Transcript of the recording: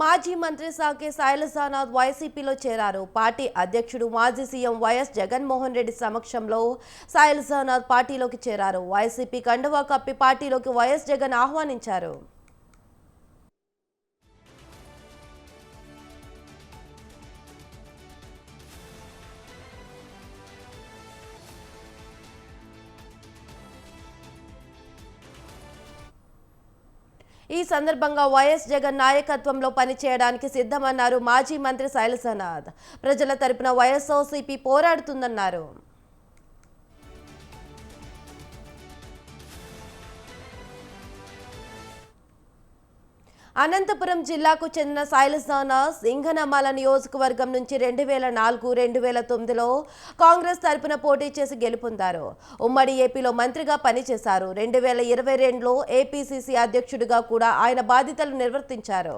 మాజీ మంత్రి సాకే శైలజానాథ్ వైసీపీలో చేరారు. పార్టీ అధ్యక్షుడు మాజీ సీఎం వైఎస్ జగన్మోహన్ రెడ్డి సమక్షంలో శైలజానాథ్ పార్టీలోకి చేరారు. వైసీపీ కండువా కప్పి పార్టీలోకి వైఎస్ జగన్ ఆహ్వానించారు. ఈ సందర్భంగా వైఎస్ జగన్ నాయకత్వంలో పనిచేయడానికి సిద్ధమన్నారు మాజీ మంత్రి శైలసనాథ్. ప్రజల తరపున వైఎస్ఆర్సీపీ పోరాడుతుందన్నారు. అనంతపురం జిల్లాకు చెందిన శైలజానా సింగనమాల నియోజకవర్గం నుంచి రెండు వేల నాలుగు రెండు వేల తొమ్మిదిలో కాంగ్రెస్ తరపున పోటీ చేసి గెలుపొందారు. ఉమ్మడి ఏపీలో మంత్రిగా పనిచేశారు. రెండు వేల ఇరవై రెండులో ఏపీసీసీ అధ్యక్షుడిగా కూడా ఆయన బాధ్యతలు నిర్వర్తించారు.